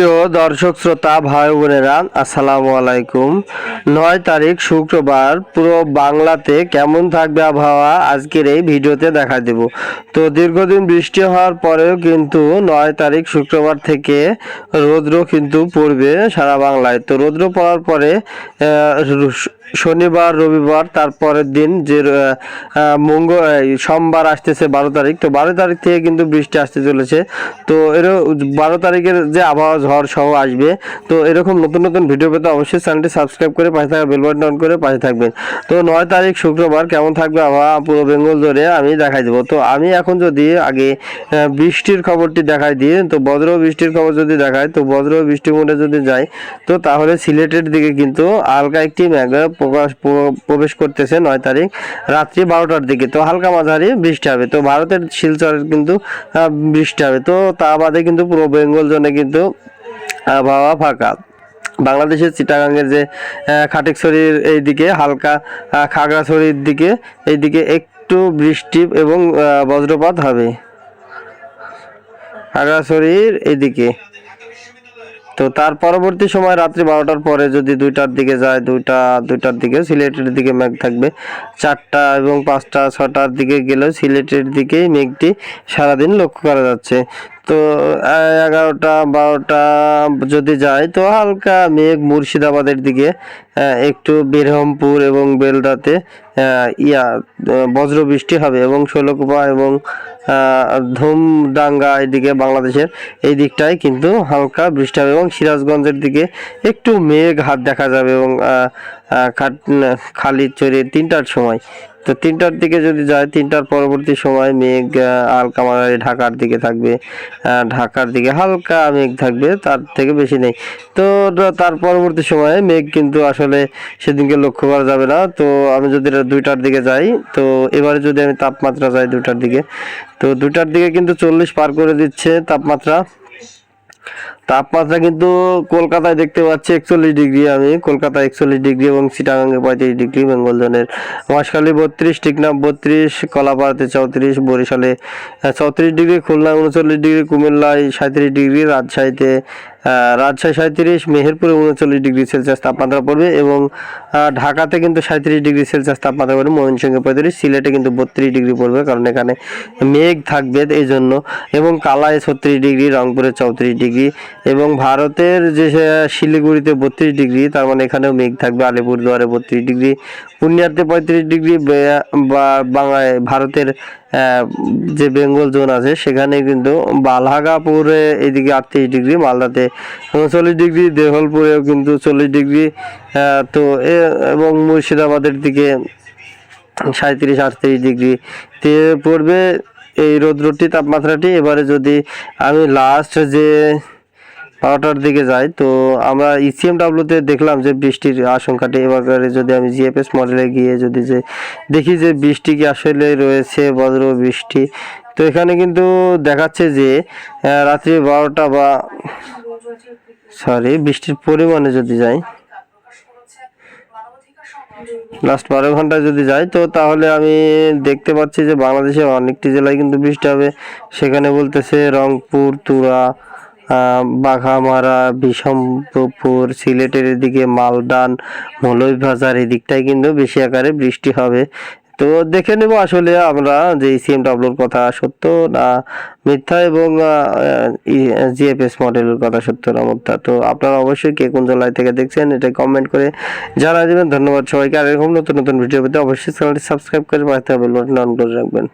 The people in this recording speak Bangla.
প্রিয় দর্শক, শ্রোতা, ভাই বোনেরা, আসসালামু আলাইকুম। নয় তারিখ, শুক্রবার, পুরো বাংলাতে কেমন থাকবে আবহাওয়া আজকের এই ভিডিওতে দেখা দেব। তো দীর্ঘদিন বৃষ্টি হওয়ার পরেও কিন্তু নয় তারিখ, শুক্রবার থেকে রৌদ্র কিন্তু পড়বে সারা বাংলায়। তো রৌদ্র পড়ার পরে শনিবার, রবিবার, তারপরের দিন যে মঙ্গল সোমবার আসতেছে বারো তারিখ। তো বারো তারিখ থেকে কিন্তু বৃষ্টি আসতে চলেছে। তো এর বারো তারিখের যে আবহাওয়া, ঝড় সহ আসবে। তো এরকম নতুন নতুন ভিডিও পেতে অবশ্যই চ্যানেলটি সাবস্ক্রাইব করে পাশে থাকা বেল বাটন অন করে পাশে থাকবেন। তো নয় তারিখ শুক্রবার কেমন থাকবে আবহাওয়া? পুরো বেঙ্গল জুড়ে আমি দেখাই দেবো। তো আমি এখন যদি আগে বৃষ্টির খবরটি দেখাই দিই, তো বজ্র বৃষ্টির খবর যদি দেখায় তো বজ্র বৃষ্টি মোডে যদি যাই, তো তাহলে সিলেটের দিকে কিন্তু হালকা একটি মেঘ প্রকাশ প্র- প্রবেশ করতেছে নয় তারিখ, রাত্রি বারোটার দিকে। তো হালকা মাঝারি বৃষ্টি হবে। তো ভারতের শিলচরের কিন্তু বৃষ্টি হবে। তো তা বাদে কিন্তু পুরো বেঙ্গল জোনে কিন্তু আবহাওয়া ফাঁকা। বাংলাদেশের চিটাগাঙ্গের যে খাটিকছড়ির এইদিকে হালকা খাগড়াছড়ির দিকে, এইদিকে একটু বৃষ্টি এবং বজ্রপাত হবে। খাগড়াছড়ির এইদিকে। তো তার পরবর্তী সময় রাত্রি বারোটার পরে যদি দুইটার দিকে যায় দুইটা দুইটার দিকে সিলেটের দিকে মেঘ থাকবে। চারটা এবং পাঁচটা ছটার দিকে গেলেও সিলেটের দিকেই মেঘটি সারাদিন লক্ষ্য করা যাচ্ছে। তো এগারোটা বারোটা যদি যায় তো হালকা মেঘ মুর্শিদাবাদের দিকে একটু বেরহমপুর এবং বেলদাতে ইয়া আহ, বজ্র বৃষ্টি হবে এবং ষোলকুপা এবং ধুমডাঙ্গা এদিকে বাংলাদেশের। এই দিকটায় কিন্তু হালকা বৃষ্টি হবে এবং সিরাজগঞ্জের দিকে একটু মেঘ হাত দেখা যাবে এবং খালি চড়ে তিনটার সময়। তো তিনটার দিকে যদি যায়, তিনটার পরবর্তী সময় মেঘ হালকা মাঝারি ঢাকার দিকে থাকবে। ঢাকার দিকে হালকা মেঘ থাকবে, তার থেকে বেশি নেই। তো তার পরবর্তী সময়ে মেঘ কিন্তু আসলে সেদিনকে লক্ষ্য করা যাবে না। তো আমি যদি দুইটার দিকে যাই, তো এবারে যদি আমি তাপমাত্রা যাই দুটার দিকে, তো দুটার দিকে কিন্তু চল্লিশ পার করে দিচ্ছে তাপমাত্রা। তাপমাত্রা কিন্তু কলকাতায় দেখতে পাচ্ছি একচল্লিশ ডিগ্রি আমি। কলকাতা একচল্লিশ ডিগ্রি এবং সিটাগাঙ্গে পঁয়ত্রিশ ডিগ্রি বেঙ্গল জোনের। মহেশখালী বত্রিশ টিকনাফ বত্রিশ, কলাপাড়াতে চৌত্রিশ, বরিশালে চৌত্রিশ ডিগ্রি, খুলনা উনচল্লিশ ডিগ্রি, কুমিল্লায় সাঁত্রিশ ডিগ্রি, রাজশাহীতে রাজশাহী সাঁত্রিশ মেহেরপুরে উনচল্লিশ ডিগ্রি সেলসিয়াস তাপমাত্রা পড়বে এবং ঢাকাতে কিন্তু সাঁত্রিশ ডিগ্রি সেলসিয়াস তাপমাত্রা পড়বে, ময়মনসিংহে পঁয়ত্রিশ, সিলেটে কিন্তু বত্রিশ ডিগ্রি পড়বে কারণ এখানে মেঘ থাকবে এই জন্য এবং কালায় ছত্রিশ ডিগ্রি, রংপুরে চৌত্রিশ ডিগ্রি এবং ভারতের যে শিলিগুড়িতে বত্রিশ ডিগ্রি, তার মানে এখানেও মেঘ থাকবে, আলিপুরদুয়ারে বত্রিশ ডিগ্রি, পূর্ণিয়াতে পঁয়ত্রিশ ডিগ্রি, বা বাংলায়, ভারতের যে বেঙ্গল জোন আছে, সেখানে কিন্তু বালহাগাপুরে এদিকে আটত্রিশ ডিগ্রি, মালদাতে উনচল্লিশ ডিগ্রি, দেহলপুরেও কিন্তু চল্লিশ ডিগ্রি তো এবং মুর্শিদাবাদের দিকে সাঁত্রিশ আটত্রিশ ডিগ্রি পড়বে এই রৌদ্রটি তাপমাত্রাটি। এবারে যদি আমি লাস্ট যে বারোটার দিকে যাই, তো আমরা E ইসিএম ডাব্লিউতে দেখলাম যে বৃষ্টির আশঙ্কাটি এবারে যদি আমি জিএফএস মডেলে গিয়ে যদি যে দেখি যে বৃষ্টি কি আসলে রয়েছে, বজ্র বৃষ্টি, তো এখানে কিন্তু দেখাচ্ছে যে রাত্রি বারোটা বা সরি বৃষ্টির পরিমাণে যদি যাই লাস্ট বারো ঘণ্টা যদি যাই, তো তাহলে আমি দেখতে পাচ্ছি যে বাংলাদেশের অনেকটি জেলায় কিন্তু বৃষ্টি হবে। সেখানে বলতেছে রংপুর, তুরা বাঘামারা বিষমপুর সিলেটের এদিকে মালদান, মৌলভীবাজার এই দিকটায় কিন্তু বেশি আকারে বৃষ্টি হবে। তো দেখে নেব আসলে আমরা যে সিএম ডাব্লুর কথা সত্য না মিথ্যা এবং জিএফএস মডেলের কথা সত্য না মিথ্যা। তো আপনারা অবশ্যই কে কোন জেলায় থেকে দেখছেন এটা কমেন্ট করে জানা দেবেন। ধন্যবাদ সবাইকে। আর এরকম নতুন নতুন ভিডিও পেতে অবশ্যই চ্যানেলটি সাবস্ক্রাইব করে পাঠাতে হবে অন করে রাখবেন।